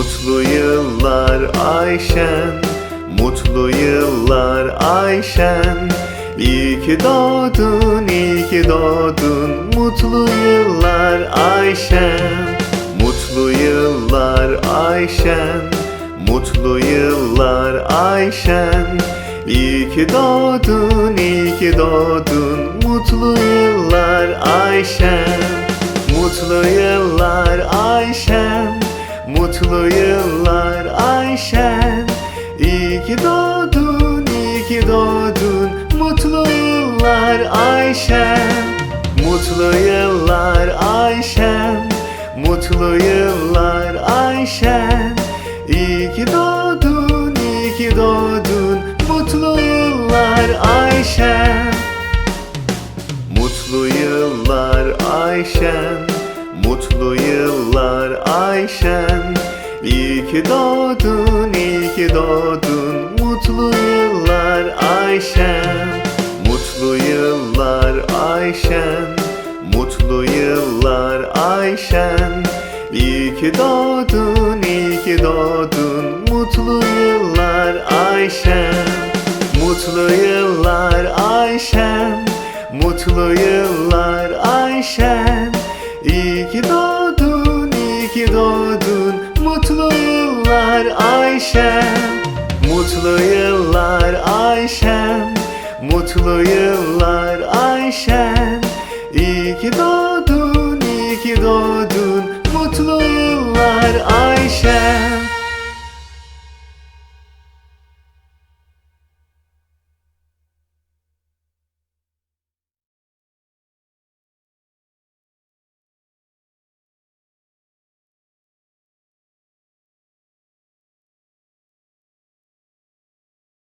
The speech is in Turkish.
Mutlu yıllar Ayşen Mutlu yıllar Ayşen. İyi ki doğdun, iyi ki doğdun Mutlu yıllar Ayşen. Mutlu yıllar Ayşen Mutlu yıllar Ayşen. İyi ki doğdun, iyi ki doğdun Mutlu yıllar Ayşen. Mutlu yıllar Ayşen Mutlu yıllar Ayşen. İyi ki doğdun, iyi ki doğdun. Mutlu yıllar Ayşen. Mutlu yıllar Ayşen. Mutlu yıllar Ayşen. İyi ki doğdun, iyi ki doğdun. Mutlu yıllar Ayşen. Mutlu yıllar Ayşen. Mutlu yıllar ki doğdun, iyi ki doğdun. Mutlu yıllar Ayşen Mutlu yıllar Ayşen Mutlu yıllar Ayşen. İyi ki doğdun, iyi ki doğdun. Mutlu yıllar Ayşen Mutlu yıllar Ayşen Mutlu yıllar Ayşen. İyi ki doğdun, iyi ki doğdun Ayşen Mutlu yıllar Ayşen Mutlu yıllar Ayşen İyi ki doğdun, iyi ki doğdun Mutlu yıllar Ayşen